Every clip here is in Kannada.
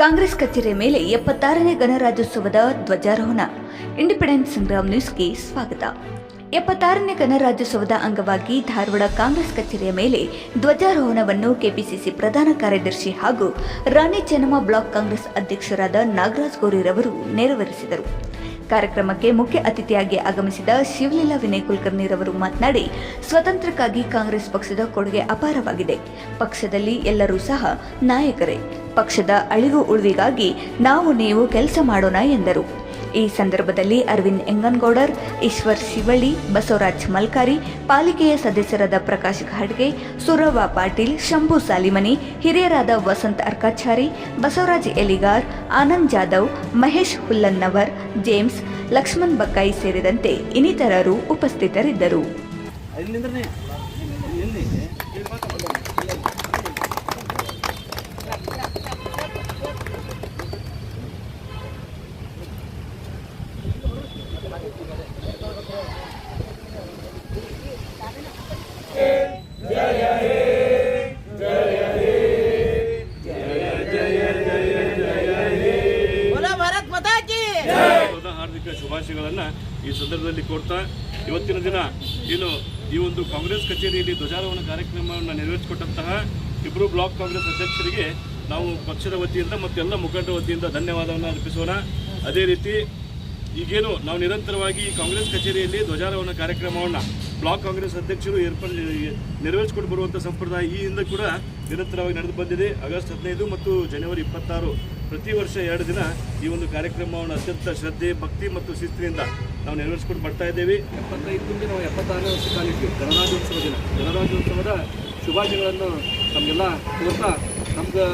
ಕಾಂಗ್ರೆಸ್ ಕಚೇರಿಯ ಮೇಲೆ ಎಪ್ಪತ್ತಾರನೇ ಗಣರಾಜ್ಯೋತ್ಸವದ ಧ್ವಜಾರೋಹಣ. ಇಂಡಿಪೆಂಡೆನ್ಸ್ ಸಂಗ್ರಾಮ್ ನ್ಯೂಸ್ಗೆ ಸ್ವಾಗತ. ಎಪ್ಪತ್ತಾರನೇ ಗಣರಾಜ್ಯೋತ್ಸವದ ಅಂಗವಾಗಿ ಧಾರವಾಡ ಕಾಂಗ್ರೆಸ್ ಕಚೇರಿಯ ಮೇಲೆ ಧ್ವಜಾರೋಹಣವನ್ನು ಕೆಪಿಸಿಸಿ ಪ್ರಧಾನ ಕಾರ್ಯದರ್ಶಿ ಹಾಗೂ ರಾಣಿ ಚೆನ್ನಮ್ಮ ಬ್ಲಾಕ್ ಕಾಂಗ್ರೆಸ್ ಅಧ್ಯಕ್ಷರಾದ ನಾಗರಾಜ್ ಗೋರಿರವರು ನೆರವೇರಿಸಿದರು. ಕಾರ್ಯಕ್ರಮಕ್ಕೆ ಮುಖ್ಯ ಅತಿಥಿಯಾಗಿ ಆಗಮಿಸಿದ ಶಿವಲೀಲಾ ವಿನಯ್ ಕುಲಕರ್ಣಿರವರು ಮಾತನಾಡಿ, ಸ್ವತಂತ್ರಕ್ಕಾಗಿ ಕಾಂಗ್ರೆಸ್ ಪಕ್ಷದ ಕೊಡುಗೆ ಅಪಾರವಾಗಿದೆ. ಪಕ್ಷದಲ್ಲಿ ಎಲ್ಲರೂ ಸಹ ನಾಯಕರೇ. ಪಕ್ಷದ ಅಳಿವು ಉಳಿವಿಗಾಗಿ ನಾವು ನೀವು ಕೆಲಸ ಮಾಡೋಣ ಎಂದರು. ಈ ಸಂದರ್ಭದಲ್ಲಿ ಅರವಿಂದ್ ಎಂಗನ್ಗೌಡರ್, ಈಶ್ವರ್ ಶಿವಳ್ಳಿ, ಬಸವರಾಜ್ ಮಲ್ಕಾರಿ, ಪಾಲಿಕೆಯ ಸದಸ್ಯರಾದ ಪ್ರಕಾಶ್ ಖಾಡ್ಗೆ ಸುರವ್ವ ಪಾಟೀಲ್, ಶಂಭು ಸಾಲಿಮನಿ, ಹಿರಿಯರಾದ ವಸಂತ್ ಅರ್ಕಾಚಾರಿ, ಬಸವರಾಜ್ ಎಲಿಗಾರ್, ಆನಂದ್ ಜಾಧವ್, ಮಹೇಶ್ ಹುಲ್ಲನ್ನವರ್, ಜೇಮ್ಸ್, ಲಕ್ಷ್ಮಣ್ ಬಕ್ಕಾಯಿ ಸೇರಿದಂತೆ ಇನ್ನಿತರರು ಉಪಸ್ಥಿತರಿದ್ದರು. ಹಾರ್ದಿಕ ಈ ಸಂದರ್ಭದಲ್ಲಿ ಕೊಡ್ತಾ ಇವತ್ತಿನ ದಿನ ಏನು ಈ ಒಂದು ಕಾಂಗ್ರೆಸ್ ಕಚೇರಿಯಲ್ಲಿ ಧ್ವಜಾರೋಹಣ ಕಾರ್ಯಕ್ರಮವನ್ನು ನೆರವೇರಿಸಿಕೊಟ್ಟಂತಹ ಇಬ್ಬರು ಬ್ಲಾಕ್ ಕಾಂಗ್ರೆಸ್ ಅಧ್ಯಕ್ಷರಿಗೆ ನಾವು ಪಕ್ಷದ ವತಿಯಿಂದ ಮತ್ತು ಎಲ್ಲ ಮುಖಂಡರ ವತಿಯಿಂದ ಧನ್ಯವಾದವನ್ನು ಅರ್ಪಿಸೋಣ. ಅದೇ ರೀತಿ ಈಗೇನು ನಾವು ನಿರಂತರವಾಗಿ ಕಾಂಗ್ರೆಸ್ ಕಚೇರಿಯಲ್ಲಿ ಧ್ವಜಾರೋಹಣ ಕಾರ್ಯಕ್ರಮವನ್ನು ಬ್ಲಾಕ್ ಕಾಂಗ್ರೆಸ್ ಅಧ್ಯಕ್ಷರು ಏರ್ಪಡ, ನೆರವೇರಿಸಿಕೊಂಡು ಬರುವಂಥ ಸಂಪ್ರದಾಯ ಈ ಹಿಂದೆ ಕೂಡ ನಿರಂತರವಾಗಿ ನಡೆದು ಬಂದಿದೆ. ಆಗಸ್ಟ್ ಹದಿನೈದು ಮತ್ತು ಜನವರಿ ಇಪ್ಪತ್ತಾರು ಪ್ರತಿ ವರ್ಷ ಎರಡು ದಿನ ಈ ಒಂದು ಕಾರ್ಯಕ್ರಮವನ್ನು ಅತ್ಯಂತ ಶ್ರದ್ಧೆ, ಭಕ್ತಿ ಮತ್ತು ಶಿಸ್ತಿನಿಂದ ನಾವು ನೆರವೇರಿಸ್ಕೊಂಡು ಬರ್ತಾ ಇದ್ದೇವೆ. ಎಪ್ಪತ್ತೈದು ಮುಂದೆ ನಾವು ಎಪ್ಪತ್ತಾರನೇ ವರ್ಷ ಕಾಲಿದ್ವಿ ಗಣರಾಜ್ಯೋತ್ಸವ ದಿನ. ಗಣರಾಜ್ಯೋತ್ಸವದ ಶುಭಾಶಯಗಳನ್ನು ನಮಗೆಲ್ಲ ಕೋರ್ತಾ ನಮ್ಗೆ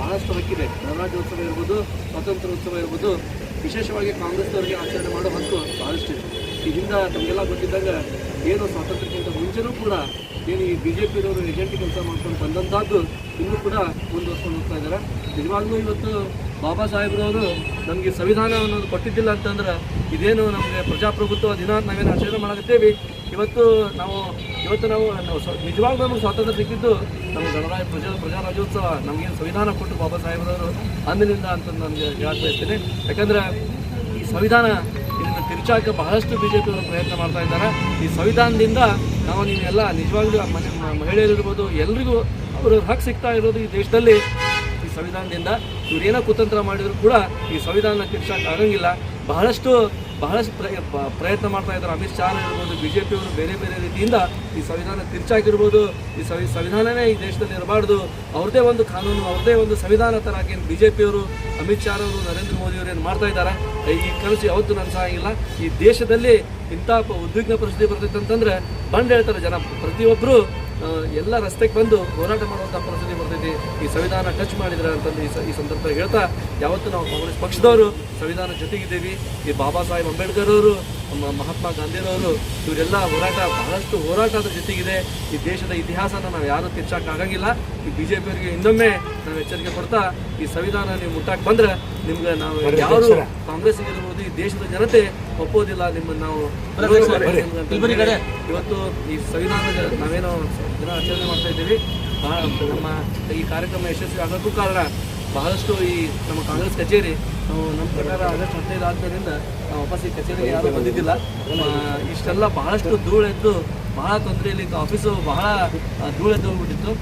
ಬಹಳಷ್ಟು ಹಕ್ಕಿದೆ. ಗಣರಾಜ್ಯೋತ್ಸವ ಇರ್ಬೋದು, ಸ್ವಾತಂತ್ರ್ಯೋತ್ಸವ ಇರ್ಬೋದು, ವಿಶೇಷವಾಗಿ ಕಾಂಗ್ರೆಸ್ನವರಿಗೆ ಆಚರಣೆ ಮಾಡೋ ಹಕ್ಕು ಬಹಳಷ್ಟಿದೆ. ಈ ಹಿಂದೆ ತಮಗೆಲ್ಲ ಗೊತ್ತಿದ್ದಾಗ ಏನು ಸ್ವಾತಂತ್ರ್ಯಕ್ಕಿಂತ ಮುಂಚೆನೂ ಕೂಡ ಏನು ಈ ಬಿ ಜೆ ಪಿಯವರು ಏಜೆಂಟ್ ಕೆಲಸ ಮಾಡ್ಕೊಂಡು ಬಂದಂಥದ್ದು ಇನ್ನೂ ಕೂಡ ಮುಂದುವರ್ಸ್ಕೊಂಡು ಹೋಗ್ತಾ ಇದ್ದಾರೆ. ನಿಜವಾಗ್ಲೂ ಇವತ್ತು ಬಾಬಾ ಸಾಹೇಬ್ರವರು ನಮಗೆ ಸಂವಿಧಾನ ಅನ್ನೋದು ಕೊಟ್ಟಿದ್ದಿಲ್ಲ ಅಂತಂದ್ರೆ ಇದೇನು ನಮಗೆ ಪ್ರಜಾಪ್ರಭುತ್ವ ದಿನ ನಾವೇನು ಆಚರಣೆ ಮಾಡಕತ್ತೇವೆ? ಇವತ್ತು ನಾವು ಇವತ್ತು ನಾವು ನಾವು ನಿಜವಾಗ್ಲೂ ನಮಗೆ ಸ್ವಾತಂತ್ರ್ಯ ಸಿಕ್ಕಿದ್ದು ನಮ್ಮ ಗಣರಾಜ್ಯ ಪ್ರಜಾ, ಪ್ರಜಾರಾಜ್ಯೋತ್ಸವ. ನಮಗೇನು ಸಂವಿಧಾನ ಕೊಟ್ಟು ಬಾಬಾ ಸಾಹೇಬ್ರವರು ಅಂದಿನಿಂದ ಅಂತ ನನಗೆ ಹೇಳಕ್ ಬಯಸ್ತೇನೆ ಯಾಕಂದ್ರೆ ಈ ಸಂವಿಧಾನ ಇದನ್ನು ತಿರುಚಾಕ ಬಹಳಷ್ಟು ಬಿ ಜೆ ಪ್ರಯತ್ನ ಮಾಡ್ತಾ ಇದ್ದಾರೆ. ಈ ಸಂವಿಧಾನದಿಂದ ನಾವು ನೀವೆಲ್ಲ ನಿಜವಾಗ್ಲೂ ಮಹಿಳೆಯರಿರ್ಬೋದು ಎಲ್ರಿಗೂ ಅವರು ಹಕ್ಕು ಸಿಗ್ತಾ ಇರೋದು ಈ ದೇಶದಲ್ಲಿ. ಸಂವಿಧಾನದಿಂದ ಇವರೇನೋ ಕುತಂತ್ರ ಮಾಡಿದ್ರು ಕೂಡ ಈ ಸಂವಿಧಾನ ತಿರ್ಸಾಕ ಆಗಂಗಿಲ್ಲ. ಬಹಳಷ್ಟು ಬಹಳಷ್ಟು ಪ್ರಯ ಪ್ರಯತ್ನ ಮಾಡ್ತಾ ಇದ್ದಾರೆ. ಅಮಿತ್ ಶಾ ಇರ್ಬೋದು ಬಿ ಜೆ ಪಿಯವರು ಬೇರೆ ಬೇರೆ ರೀತಿಯಿಂದ ಈ ಸಂವಿಧಾನ ತಿರ್ಚಾಕಿರ್ಬೋದು ಈ ಸವಿ, ಸಂವಿಧಾನನೇ ಈ ದೇಶದಲ್ಲಿ ಇರಬಾರ್ದು. ಅವ್ರದ್ದೇ ಒಂದು ಕಾನೂನು ಅವ್ರದ್ದೇ ಒಂದು ಸಂವಿಧಾನ ಥರ ಏನು ಬಿ ಜೆ ಪಿಯವರು ಅಮಿತ್ ಶಾ ಅವರು, ನರೇಂದ್ರ ಮೋದಿ ಅವರು ಏನು ಮಾಡ್ತಾ ಇದ್ದಾರೆ. ಈ ಕನಸು ಯಾವತ್ತೂ ನನಸಾಗಿಲ್ಲ ಈ ದೇಶದಲ್ಲಿ ಇಂಥ ಉದ್ವಿಗ್ನ ಪರಿಸ್ಥಿತಿ ಬರ್ತೈತೆ ಅಂತಂದ್ರೆ ಬಂದು ಹೇಳ್ತಾರೆ ಜನ. ಪ್ರತಿಯೊಬ್ಬರು ಎಲ್ಲ ರಸ್ತೆಗೆ ಬಂದು ಹೋರಾಟ ಮಾಡುವಂಥ ಪರಿಸ್ಥಿತಿ ಬರ್ತೈತಿ ಈ ಸಂವಿಧಾನ ಟಚ್ ಮಾಡಿದ್ರೆ ಅಂತಂದು ಈ ಈ ಸಂದರ್ಭದಲ್ಲಿ ಹೇಳ್ತಾ ಯಾವತ್ತು ನಾವು ಕಾಂಗ್ರೆಸ್ ಪಕ್ಷದವರು ಸಂವಿಧಾನ ಜೊತೆಗಿದ್ದೀವಿ. ಈ ಬಾಬಾ ಸಾಹೇಬ್ ಅಂಬೇಡ್ಕರ್ ಅವರು ನಮ್ಮ ಮಹಾತ್ಮ ಗಾಂಧಿರವರು ಇವರೆಲ್ಲ ಹೋರಾಟ ಬಹಳಷ್ಟು ಹೋರಾಟದ ಜೊತೆಗಿದೆ. ಈ ದೇಶದ ಇತಿಹಾಸನ ನಾವು ಯಾರು ಆಗಂಗಿಲ್ಲ ಈ ಬಿ ಜೆ ಪಿಯವರಿಗೆ ಇನ್ನೊಮ್ಮೆ ನಾವು ಎಚ್ಚರಿಕೆ ಕೊಡ್ತಾ ಈ ಸಂವಿಧಾನ ನೀವು ಮುಟ್ಟಾಕೆ ಬಂದ್ರೆ ನಿಮ್ಗೆ ನಾವು ಯಾರು ಕಾಂಗ್ರೆಸ್ ಇರ್ಬೋದು ಈ ದೇಶದ ಜನತೆ ಒಪ್ಪೋದಿಲ್ಲ ನಿಮ್ಮನ್ನು ನಾವು ಇವತ್ತು ಈ ಸಂವಿಧಾನದ ನಾವೇನೋ ದಿನ ಆಚರಣೆ ಮಾಡ್ತಾ ಇದ್ದೀವಿ. ನಮ್ಮ ಈ ಕಾರ್ಯಕ್ರಮ ಯಶಸ್ವಿ ಆಗೋಕ್ಕೂ ಕಾರಣ ಬಹಳಷ್ಟು ಈ ನಮ್ಮ ಕಾಂಗ್ರೆಸ್ ಕಚೇರಿ ನಾವು ನಮ್ಮ ಪ್ರಕಾರ ಆಗಸ್ಟ್ ಹದಿನೈದು ಆದ್ದರಿಂದ ನಾವು ವಾಪಸ್ ಈ ಕಚೇರಿಗೆ ಯಾರು ಬಂದಿದ್ದಿಲ್ಲ. ಇಷ್ಟೆಲ್ಲ ಬಹಳಷ್ಟು ಧೂಳೆದ್ದು ಬಹಳ ತೊಂದರೆಯಲ್ಲಿ ಆಫೀಸು ಬಹಳ ಧೂಳೆದ್ದು ಹೋಗ್ಬಿಟ್ಟಿತ್ತು.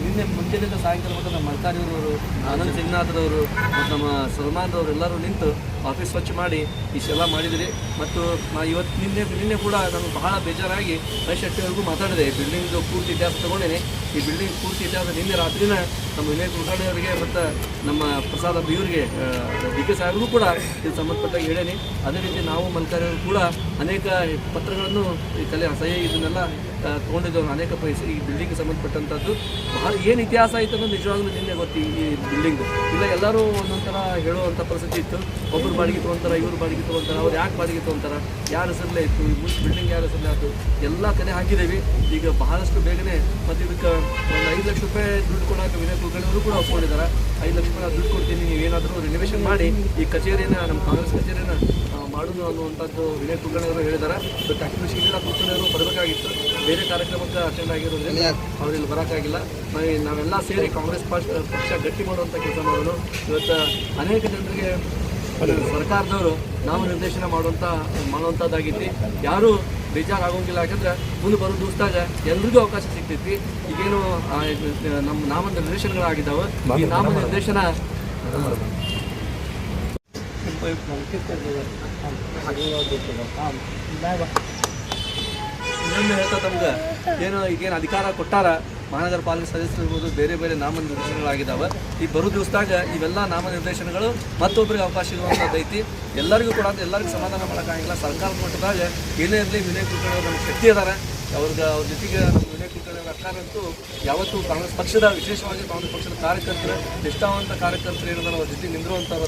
ನಿನ್ನೆ ಮುಂಜಾನೆಯಿಂದ ಸಾಯಂಕಾಲ ಮಟ್ಟ ನಮ್ಮ ಮಲ್ಕಾರಿಯವರು ಆನಂದ್ ಸಿಂಗ್ನಾಥ್ರವರು ಮತ್ತು ನಮ್ಮ ಸಲ್ಮಾನ್ರವರು ಎಲ್ಲರೂ ನಿಂತು ಆಫೀಸ್ ಸ್ವಚ್ಛ ಮಾಡಿ ಇಷ್ಟೆಲ್ಲ ಮಾಡಿದಿರಿ. ಮತ್ತು ನಾನು ಇವತ್ತು ನಿನ್ನೆ ನಿನ್ನೆ ಕೂಡ ನಾನು ಬಹಳ ಬೇಜಾರಾಗಿ ಶೆಟ್ಟಿಯವ್ರಿಗೂ ಮಾತಾಡಿದೆ. ಬಿಲ್ಡಿಂಗ್ದು ಪೂರ್ತಿ ಇತಿಹಾಸ ತೊಗೊಂಡೇನೆ. ಈ ಬಿಲ್ಡಿಂಗ್ ಪೂರ್ತಿ ಇತಿಹಾಸ ನಿನ್ನೆ ರಾತ್ರಿನ ನಮ್ಮ ವಿನಯ್ ಕುಲಕರ್ಣಿ ಮತ್ತು ನಮ್ಮ ಪ್ರಸಾದ್ ಅಬ್ಬಿಯವರಿಗೆ ಡಿ ಕೆ ಕೂಡ ಇದು ಸಂಬಂಧಪಟ್ಟಾಗ ಹೇಳೇನಿ. ಅದೇ ರೀತಿ ನಾವು ಮಲ್ಕಾರಿಯವರು ಕೂಡ ಅನೇಕ ಪತ್ರಗಳನ್ನು ಈ ಕಲೆ ಅಸಹ್ಯ ಇದನ್ನೆಲ್ಲ ಆ, ತೊಗೊಂಡಿದ್ದೇವೆ ಅನೇಕ ಪೈಸೆ ಈ ಬಿಲ್ಡಿಂಗ್ಗೆ ಸಂಬಂಧಪಟ್ಟಂಥದ್ದು ಬಹಳ ಏನು ಇತಿಹಾಸ ಆಯಿತು ಅನ್ನೋದು ನಿಜವಾಗ್ಲೂ ನಿನ್ನೆ ಗೊತ್ತು ಈ- ಬಿಲ್ಡಿಂಗ್ ಇಲ್ಲ ಎಲ್ಲರೂ ಒಂದೊಂಥರ ಥರ ಹೇಳುವಂಥ ಪರಿಸ್ಥಿತಿ ಇತ್ತು. ಒಬ್ಬರು ಬಾಡಿಗೆ ತೊಗೊಂತಾರೆ ಇವರು ಬಾಡಿಗೆ ತೊಗೊಂತಾರೆ ಅವ್ರು ಯಾಕೆ ಬಾಡಿಗೆ ತೊಗೊಂತಾರೆ? ಯಾರು ಹೆಸರಲ್ಲೇ ಇತ್ತು? ಈ ಮುಂಚೆ ಬಿಲ್ಡಿಂಗ್ ಯಾರು ಹೆಸರಲ್ಲೇ ಆಯಿತು? ಎಲ್ಲ ಕಡೆ ಹಾಕಿದ್ದೀವಿ. ಈಗ ಬಹಳಷ್ಟು ಬೇಗನೆ ಮತ್ತು ಇದಕ್ಕೆ ಒಂದು ಐದು ಲಕ್ಷ ರೂಪಾಯಿ ದುಡ್ಡು ಕೊಡೋಕೆ ವಿನಯ್ ಕುಲಕರ್ಣಿಯವರು ಕೂಡ ಒಪ್ಕೊಂಡಿದ್ದಾರೆ ಐದು ಲಕ್ಷ ರೂಪಾಯಿ ದುಡ್ಡು ಕೊಡ್ತೀನಿ ನೀವೇನಾದರೂ ರಿನೋವೇಷನ್ ಮಾಡಿ ಈ ಕಚೇರಿನ ನಮ್ಮ ಕಾಂಗ್ರೆಸ್ ಕಚೇರಿನ ಆ, ಮಾಡೋದು ಅನ್ನುವಂಥದ್ದು ವಿನಯ್ ಕುಲಕರ್ಣಿ ಅವರು ಹೇಳಿದ್ದಾರೆ. ಬಟ್ ಆ್ಯಕ್ಚುಲಿ ಶ್ರೀಲೀಲಾ ಕುಲಕರ್ಣಿ ಅವರು ಬರಬೇಕಾಗಿತ್ತು ಬೇರೆ ಕಾರ್ಯಕ್ರಮಕ್ಕೆ ಅಟೆಂಡ್ ಆಗಿರೋದ್ರಿಂದ ಅವ್ರು ಇಲ್ಲಿ ಬರೋಕ್ಕಾಗಿಲ್ಲ. ನಾವು ನಾವೆಲ್ಲ ಸೇರಿ ಕಾಂಗ್ರೆಸ್ ಪಕ್ಷ ಪಕ್ಷ ಗಟ್ಟಿ ಮಾಡುವಂಥ ಕೆಲಸ ಮಾಡೋದು. ಇವತ್ತು ಅನೇಕ ಜನರಿಗೆ ಸರ್ಕಾರದವರು ನಾವು ನಿರ್ದೇಶನ ಮಾಡುವಂಥ ಮಾಡುವಂಥದ್ದಾಗೈತಿ ಯಾರು ಬೇಜಾರಾಗೋಂಗಿಲ್ಲ. ಯಾಕಂದ್ರೆ ಮುಂದೆ ಬರೋ ದಿವಸದಾಗ ಎಲ್ರಿಗೂ ಅವಕಾಶ ಸಿಗ್ತೈತಿ. ಈಗೇನು ನಮ್ಮ ನಾಮ ನಿರ್ದೇಶನಗಳಾಗಿದ್ದಾವೆ ಈ ನಾಮ ನಿರ್ದೇಶನ ಇನ್ನೊಮ್ಮೆ ಹೇಳ್ತಾ ತಮ್ಗೆ ಏನು ಈಗೇನು ಅಧಿಕಾರ ಕೊಟ್ಟಾರ, ಮಹಾನಗರ ಪಾಲಿಕೆ ಸದಸ್ಯರು ಇರ್ಬೋದು, ಬೇರೆ ಬೇರೆ ನಾಮ ನಿರ್ದೇಶನಗಳಾಗಿದ್ದಾವೆ ಈ ಬರೋ ದಿವಸದಾಗ ಇವೆಲ್ಲ ನಾಮ ನಿರ್ದೇಶನಗಳು ಮತ್ತೊಬ್ಬರಿಗೆ ಅವಕಾಶ ಇರುವಂಥದ್ದು ಐತಿ ಎಲ್ಲರಿಗೂ ಕೂಡ ಎಲ್ಲರಿಗೂ ಸಮಾಧಾನ ಮಾಡೋಕ್ಕಾಗಿಲ್ಲ ಸರ್ಕಾರ ಮಟ್ಟದಾಗ ಏನೇ ಇರಲಿ, ವಿನಯ್ ನಮ್ಮ ಶಕ್ತಿ ಅದಾರ ಅವ್ರಿಗೆ ಅವ್ರ ಜೊತೆಗೆ ಅವರ ಅಕ್ಕಾರಂತೂ ಯಾವತ್ತೂ ಕಾಂಗ್ರೆಸ್ ಪಕ್ಷದ ವಿಶೇಷವಾಗಿ ಕಾಂಗ್ರೆಸ್ ಪಕ್ಷದ ಕಾರ್ಯಕರ್ತರ, ನಿಷ್ಠಾವಂತ ಕಾರ್ಯಕರ್ತರು ಏನಿದಾರೆ ಅವ್ರ ಜೊತೆ ನಿಂದಿರುವಂಥವ್ರು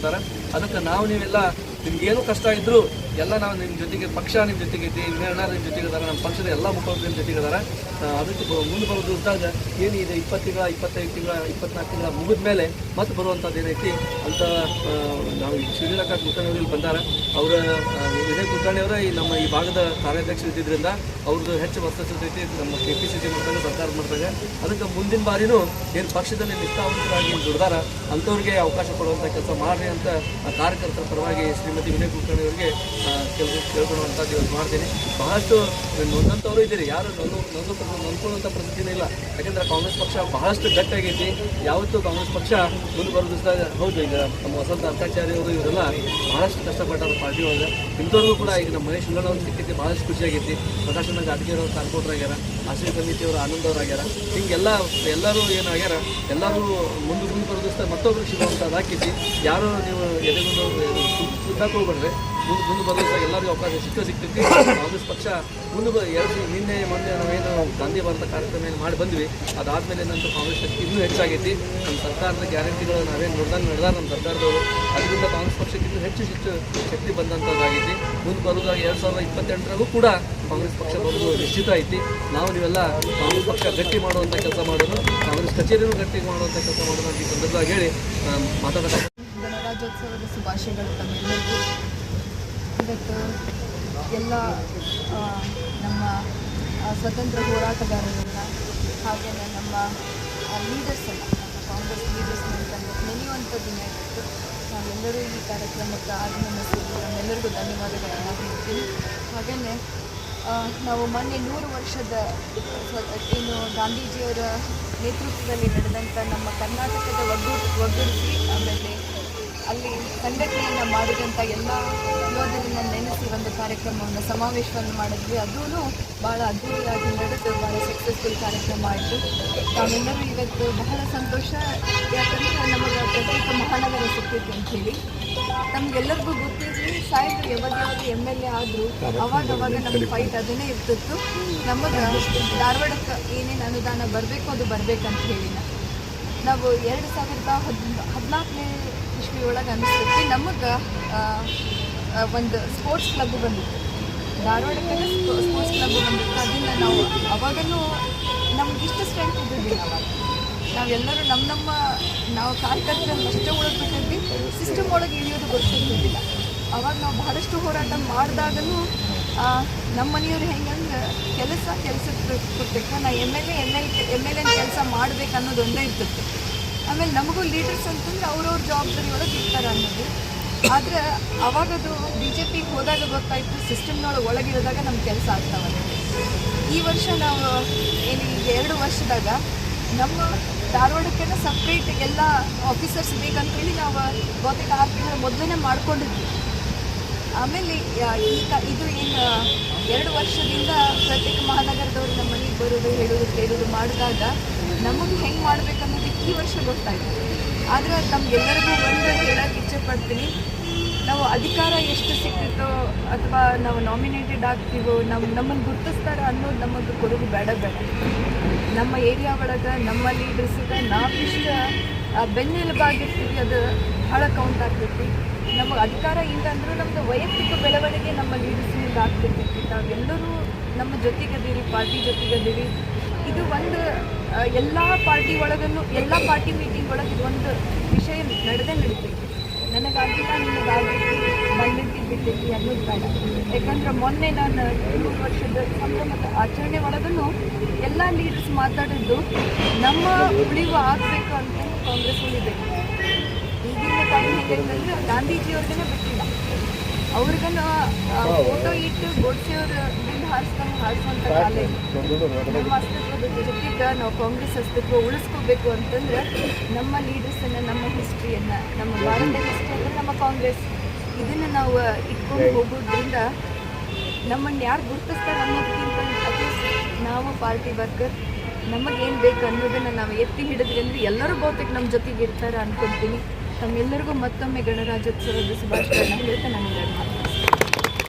ಅದಕ್ಕೆ ನಾವು ನೀವೆಲ್ಲ ನಿಮ್ಗೇನು ಕಷ್ಟ ಇದ್ದರೂ ಎಲ್ಲ ನಾವು ನಿಮ್ಮ ಜೊತೆಗೆ, ಪಕ್ಷ ನಿಮ್ಮ ಜೊತೆಗೆ ಐತಿ ನಿರ್ಣಯ ನಿಮ್ಮ ಜೊತೆಗೆ ಇದಾರೆ ನಮ್ಮ ಪಕ್ಷದ ಎಲ್ಲ ಮುಖಂಡರು ನಿಮ್ಮ ಜೊತೆಗೆ ಇದಾರೆ ಅದಕ್ಕೆ ಮುಂದೆ ಬರೋದು ಅಂತಾಗ ಏನಿದೆ ಇದೆ ಇಪ್ಪತ್ತು ತಿಂಗಳ, ಇಪ್ಪತ್ತೈದು ತಿಂಗಳ, ಇಪ್ಪತ್ನಾಲ್ಕು ತಿಂಗಳ ಮುಗಿದ ಮೇಲೆ ಮತ್ತೆ ಬರುವಂಥದ್ದು ಏನೈತಿ ಅಂತ ನಾವು ಶ್ರೀಲಂಕಾ ಕುಲಕರ್ಣಿ ಅವರು ಬಂದಾರ. ಅವರ ವಿನಯ್ ಕುಲಕರ್ಣಿ ಅವರ ಈ ನಮ್ಮ ಈ ಭಾಗದ ಕಾರ್ಯಾಧ್ಯಕ್ಷರು ಇದ್ದಿದ್ದರಿಂದ ಅವ್ರದ್ದು ಹೆಚ್ಚು ವಸ್ತುತೆ ನಮ್ಮ ಕೆ ಪಿ ಸಿ ಸಿ ಮಾಡ್ದಾಗ. ಸರ್ಕಾರ ಮಾಡ್ತಾರೆ ಅದಕ್ಕೆ ಮುಂದಿನ ಬಾರಿನೂ ಏನು ಪಕ್ಷದಲ್ಲಿ ನಿಷ್ಠಾವಂತರಾಗಿ ದುಡ್ದಾರ, ಅಂಥವ್ರಿಗೆ ಅವಕಾಶ ಕೊಡುವಂಥ ಕೆಲಸ ಮಾಡ್ರಿ ಅಂತ ಕಾರ್ಯಕರ್ತರ ಪರವಾಗಿ ಶ್ರೀಮತಿ ವಿನಯ್ ಕುಲಕರ್ಣಿ ಅವರಿಗೆ ಕೆಲಸ ಕೇಳ್ಕೊಳ್ಳುವಂಥದ್ದು ಇವತ್ತು ಮಾಡ್ತೀನಿ. ಬಹಳಷ್ಟು ನೊಂದಂಥವ್ರು ಇದ್ದೀರಿ. ಯಾರು ನೊಂದು ನೊಂದು ನೊಂದ್ಕೊಳ್ಳುವಂಥ ಪರಿಸ್ಥಿತಿನೇ ಇಲ್ಲ. ಯಾಕಂದ್ರೆ ಕಾಂಗ್ರೆಸ್ ಪಕ್ಷ ಬಹಳಷ್ಟು ಗಟ್ಟಾಗೈತಿ ಯಾವತ್ತೂ ಕಾಂಗ್ರೆಸ್ ಪಕ್ಷ ಮುಂದೆ ಹೌದು, ಈಗ ನಮ್ಮ ವಸಂತ ಅಂತಾಚಾರ್ಯ ಅವರು ಇವರೆಲ್ಲ ಬಹಳಷ್ಟು ಕಷ್ಟಪಟ್ಟಾರ ಪಾರ್ಟಿ ಒಳಗೆ. ಇಂಥವ್ರಿಗೂ ಕೂಡ ಈಗ ನಮ್ಮ ಮಹೇಶ್ ಅವರು ಸಿಕ್ಕೈತಿ ಬಹಳಷ್ಟು ಖುಷಿಯಾಗೈತಿ ಪ್ರಕಾಶನ ಅವರು ಕಾರ್ಪೋಟ್ರಾಗ್ಯಾರ ಆಶ್ರಯ ಸಮಿತಿ ಅವರು ಆನಂದ್ ಅವರಾಗ್ಯಾರ ಹಿಂಗೆಲ್ಲ, ಎಲ್ಲರೂ ಏನಾಗ್ಯಾರ ಎಲ್ಲರೂ ಮುಂದೆ ಮುಂದೆ ಮತ್ತೊಬ್ಬರು ದಿವಸ ಮತ್ತೊಬ್ರು ಸಿಗುವಂಥದ್ದು ಹಾಕಿದ್ದು ಯಾರು ನೀವು ಎದೆಗೊಂಡು ಸುತ್ತಾಕ್ ಹೋಗ್ಬೇಡ್ರಿ ಮುಂದೆ ಮುಂದೆ ಎಲ್ಲರಿಗೂ ಅವಕಾಶ ಸಿಕ್ಕ ಸಿಗ್ತೈತಿ. ಕಾಂಗ್ರೆಸ್ ಪಕ್ಷ ಮುಂದೆ ಎರಡು ನಿನ್ನೆ, ಮೊನ್ನೆ ನಾವೇನು ಗಾಂಧಿ ಭಾರತ ಕಾರ್ಯಕ್ರಮ ಏನು ಮಾಡಿ ಬಂದ್ವಿ. ಅದಾದಮೇಲೆ ನಂತರ ಕಾಂಗ್ರೆಸ್ ಶಕ್ತಿ ಇನ್ನೂ ಹೆಚ್ಚಾಗೈತಿ. ನಮ್ಮ ಸರ್ಕಾರದ ಗ್ಯಾರಂಟಿಗಳು ನಾವೇನು ನೋಡ್ದಂಗೆ ನಡೆದ ನಮ್ಮ ಸರ್ಕಾರದವರು ಅದರಿಂದ ಕಾಂಗ್ರೆಸ್ ಪಕ್ಷಕ್ಕೆ ಇನ್ನೂ ಹೆಚ್ಚು ಹೆಚ್ಚು ಶಕ್ತಿ ಬಂದಂಥದ್ದಾಗೈತಿ ಮುಂದೆ ಬರೋದಾಗ ಎರಡು ಸಾವಿರದ ಇಪ್ಪತ್ತೆಂಟರಾಗೂ ಕೂಡ ಕಾಂಗ್ರೆಸ್ ಪಕ್ಷ ಬರೋದು ನಿಶ್ಚಿತ ಐತಿ. ನಾವು ನೀವೆಲ್ಲ ಕಾಂಗ್ರೆಸ್ ಪಕ್ಷ ಗಟ್ಟಿ ಮಾಡುವಂಥ ಕೆಲಸ ಮಾಡೋದು ಕಾಂಗ್ರೆಸ್ ಕಚೇರಿನೂ ಗಟ್ಟಿ ಮಾಡುವಂಥ ಕೆಲಸ ಮಾಡೋದು ಅಂತ ಈ ಸಂದರ್ಭವಾಗಿ ಹೇಳಿ ಮಾತಾಡೋಣ ಗಣರಾಜ್ಯೋತ್ಸವದ ಶುಭಾಶಯಗಳು ತಮ್ಮೆಲ್ಲರಿಗೂ. ಇವತ್ತು ಎಲ್ಲ ನಮ್ಮ ಸ್ವತಂತ್ರ ಹೋರಾಟಗಾರರನ್ನ ಹಾಗೆಯೇ ನಮ್ಮ ಲೀಡರ್ಸ್ ನಮ್ಮ ಕಾಂಗ್ರೆಸ್ ಲೀಡರ್ಸ್ ಅಂತಂದು ನೆನೆಯುವಂಥ ದಿನ ಇವತ್ತು ನಾವೆಲ್ಲರೂ ಈ ಕಾರ್ಯಕ್ರಮಕ್ಕೆ ಆಗಮನಿಸಿದ್ದು ನಮ್ಮೆಲ್ಲರಿಗೂ ಧನ್ಯವಾದಗಳನ್ನು ಹೇಳ್ತೀನಿ. ಹಾಗೆಯೇ ನಾವು ಮೊನ್ನೆ ನೂರು ವರ್ಷದ ಏನು ಗಾಂಧೀಜಿಯವರ ನೇತೃತ್ವದಲ್ಲಿ ನಡೆದಂಥ ನಮ್ಮ ಕರ್ನಾಟಕದ ಒಗ್ಗೂ, ಒಗ್ಗೂಡಿಸಿ, ಆಮೇಲೆ ಅಲ್ಲಿ ಸಂಘಟನೆಯನ್ನು ಮಾಡಿದಂಥ ಎಲ್ಲ ಯೋಧರನ್ನ ನೆನೆಸಿ ಒಂದು ಕಾರ್ಯಕ್ರಮವನ್ನು, ಸಮಾವೇಶವನ್ನು ಮಾಡಿದ್ವಿ. ಅದೂ ಭಾಳ ಅದ್ಭುತವಾಗಿ ನಡೆದು ಭಾಳ ಸಕ್ಸಸ್ಫುಲ್ ಕಾರ್ಯಕ್ರಮ ಆಯಿತು. ನಾವೆಲ್ಲರೂ ಇವತ್ತು ಬಹಳ ಸಂತೋಷ. ಯಾಕಂದರೆ ನಮಗೆ ಪ್ರತ್ಯೇಕ ಮಹಾನಗರ ಸಿಕ್ಕಿತ್ತು ಅಂತ ಹೇಳಿ. ನಮ್ಗೆಲ್ಲರಿಗೂ ಗೊತ್ತಿರಲಿ ಸಾಹೇಬ್ರು ಯಾವಾಗ ಯಾವಾಗ ಎಂ ಎಲ್ ಎ ಆದರೂ ಅವಾಗ ಅವಾಗ ನಮ್ಮ ಫೈಟ್ ಅದನ್ನೇ ಇರ್ತಿತ್ತು. ನಮಗೆ ಧಾರವಾಡಕ್ಕೆ ಏನೇನು ಅನುದಾನ ಬರಬೇಕು ಅದು ಬರಬೇಕಂತ ಹೇಳಿ ನಾವು ಎರಡು ಸಾವಿರದ ಹದ್ ಹದಿನಾಲ್ಕನೇ ಒಳಗೆ ಅನಿಸ್ತೈತಿ. ನಮಗೆ ಒಂದು ಸ್ಪೋರ್ಟ್ಸ್ ಕ್ಲಬ್ ಬಂದಿತ್ತು. ಧಾರವಾಡಕ್ಕೆ ಸ್ಪೋರ್ಟ್ಸ್ ಕ್ಲಬ್ ಬಂದಿತ್ತು. ಅದರಿಂದ ನಾವು ಅವಾಗಲೂ ನಮ್ಗೆ ಇಷ್ಟು ಸ್ಟ್ರೆಂತ್ ಇದ್ದಿದ್ವಿ ಅವಾಗ. ನಾವೆಲ್ಲರೂ ನಮ್ಮ ನಮ್ಮ, ನಾವು ಕಾರ್ಯಕರ್ತರನ್ನು ಅಷ್ಟೇ ಉಳಿದ್ಬಿಟ್ಟಿದ್ವಿ ಸಿಸ್ಟಮ್ ಒಳಗೆ ಇಳಿಯೋದು ಗೊತ್ತಿರ್ತಿದ್ದಿಲ್ಲ. ಅವಾಗ ನಾವು ಬಹಳಷ್ಟು ಹೋರಾಟ ಮಾಡಿದಾಗಲೂ ನಮ್ಮ ಮನೆಯವ್ರು ಹೆಂಗಂದ್ರೆ ಕೆಲಸ, ಕೆಲಸಕ್ಕೆ ಕೊಡ್ಬೇಕು. ನಾ M L A M L M L N ಕೆಲಸ ಮಾಡ್ಬೇಕು ಅನ್ನೋದು ಒಂದೇ ಇರ್ತಿತ್ತು. ಆಮೇಲೆ ನಮಗೂ ಲೀಡರ್ಸ್ ಅಂತಂದ್ರೆ ಅವ್ರವ್ರ ಜವಾಬ್ದಾರಿ ಒಳಗೆ ಇರ್ತಾರೆ ಅನ್ನೋದು. ಆದ್ರೆ ಅವಾಗದು ಬಿ ಜೆ ಪಿಗೆ ಹೋದಾಗ ಗೊತ್ತಾಯಿತು ಸಿಸ್ಟಮ್ನೊಳಗೆ ಒಳಗಿರೋದಾಗ ನಮ್ಮ ಕೆಲಸ ಆಗ್ತಾವೆ ಈ ವರ್ಷ ನಾವು ಏನು ಈಗ ಎರಡು ವರ್ಷದಾಗ ನಮ್ಮ ಧಾರವಾಡಕ್ಕೆ ಸಪ್ರೇಟ್ ಎಲ್ಲ ಆಫೀಸರ್ಸ್ ಬೇಕಂತೇಳಿ ನಾವು ಬಹುತೇಕ ಆರು ತಿಂಗಳ ಮೊದಲೇ ಮಾಡ್ಕೊಂಡಿದ್ವಿ. ಆಮೇಲೆ ಈಗ ಇದು ಏನು ಎರಡು ವರ್ಷದಿಂದ ಪ್ರತ್ಯೇಕ ಮಹಾನಗರದವರು ನಮ್ಮ ಮನೆಗೆ ಬರೋದು, ಹೇಳೋದು, ಕೇಳೋದು ಮಾಡಿದಾಗ ನಮಗೆ ಹೆಂಗೆ ಮಾಡ್ಬೇಕನ್ನೋದಕ್ಕೆ ಈ ವರ್ಷ ಗೊತ್ತಾಯಿತು. ಆದರೆ ನಮಗೆಲ್ಲರಿಗೂ ಒಂದು ಹೇಳಕ್ಕೆ ಇಚ್ಛೆ ಪಡ್ತೀನಿ ನಾವು ಅಧಿಕಾರ ಎಷ್ಟು ಸಿಕ್ತಿತ್ತೋ ಅಥವಾ ನಾವು ನಾಮಿನೇಟೆಡ್ ಆಗ್ತೀವೋ ನಾವು ನಮ್ಮನ್ನು ಗುರುತಿಸ್ತಾರ ಅನ್ನೋದು ನಮ್ಮದು ಕೊಡೋದು ಬೇಡ ಬೇಡ. ನಮ್ಮ ಏರಿಯಾ ಒಳಗೆ ನಮ್ಮ ಲೀಡರ್ಸಿಗೆ ನಾವಿಷ್ಟು ಬೆನ್ನೆಲುಬಾಗಿರ್ತೀವಿ, ಅದು ಭಾಳ ಕೌಂಟ್ ಆಗ್ತೈತಿ. ನಮಗೆ ಅಧಿಕಾರ ಇಲ್ಲ ಅಂದರೂ ನಮ್ಮದು ವೈಯಕ್ತಿಕ ಬೆಳವಣಿಗೆ ನಮ್ಮ ಲೀಡರ್ಸ್ನಿಂದ ಆಗ್ತಿರ್ತೈತಿ ನಾವೆಲ್ಲರೂ ನಮ್ಮ ಜೊತೆಗದೀರಿ, ಪಾರ್ಟಿ ಜೊತೆಗದೀರಿ. ಇದು ಒಂದು ಎಲ್ಲ ಪಾರ್ಟಿ ಒಳಗನ್ನು, ಎಲ್ಲ ಪಾರ್ಟಿ ಮೀಟಿಂಗ್ ಒಳಗೆ ಇದು ಒಂದು ವಿಷಯ ನಡೆದೇ ನಡೀತೈತಿ ನನಗಾಗಿಲ್ಲ ನಿನಗಾಗೈತಿ ಬಂದಿದ್ದು ಬಿಟ್ಟೈತಿ ಅನ್ನೋದು ಬೇಡ. ಯಾಕಂದ್ರೆ ಮೊನ್ನೆ ನಾನು ಮೂರು ವರ್ಷದ ಸಂಭ್ರಮದ ಆಚರಣೆ ಒಳಗೂ ಎಲ್ಲ ಲೀಡರ್ಸ್ ಮಾತಾಡಿದ್ದು, ನಮ್ಮ ಉಳಿವು ಆಗಬೇಕು ಅಂತ ಕಾಂಗ್ರೆಸ್ ಉಳಿಬೇಕು ಈಗಿನ ಟೈಮ್ ಹೇಗೆ ಗಾಂಧೀಜಿಯವ್ರಿಗೇ ಬಿಟ್ಟಿಲ್ಲ ಅವ್ರಿಗನ ಫೋಟೋ ಇಟ್ಟು ಗೊಡ್ಸಿಯವ್ರ ಬಿಲ್ ಹಾರಿಸ್ಕೊಂಡು ಹಾರಿಸುವಂಥ ಕಾಲ ನಮ್ಮ ಅಸ್ತಿತ್ವದ ಜೊತೆಗೆ ನಾವು ಕಾಂಗ್ರೆಸ್ ಅಸ್ತಿತ್ವ ಉಳಿಸ್ಕೋಬೇಕು ಅಂತಂದ್ರೆ ನಮ್ಮ ಲೀಡರ್ಸನ್ನು ನಮ್ಮ ಹಿಸ್ಟ್ರಿಯನ್ನು ನಮ್ಮ ಭಾರತದ ಹಿಸ್ಟ್ರಿ ಅಂದರೆ ನಮ್ಮ ಕಾಂಗ್ರೆಸ್. ಇದನ್ನು ನಾವು ಇಟ್ಕೊಂಡು ಹೋಗೋದ್ರಿಂದ ನಮ್ಮನ್ನು ಯಾರು ಗುರುತಿಸ್ತಾರೆ ಅನ್ನೋದಕ್ಕಿಂತ ನಾವು ಪಾರ್ಟಿ ವರ್ಕರ್. ನಮಗೇನು ಬೇಕು ಅನ್ನೋದನ್ನು ನಾವು ಎತ್ತಿ ಹಿಡಿದ್ವಿ ಅಂದರೆ ಎಲ್ಲರೂ ಬಹುತೇಕ ನಮ್ಮ ಜೊತೆಗೆ ಇರ್ತಾರೆ ಅನ್ಕೊತೀನಿ. ತಮ್ಮೆಲ್ಲರಿಗೂ ಮತ್ತೊಮ್ಮೆ ಗಣರಾಜ್ಯೋತ್ಸವದ ಶುಭಾಶಯಗಳನ್ನು ಹೇಳ್ತಾ ನಾನು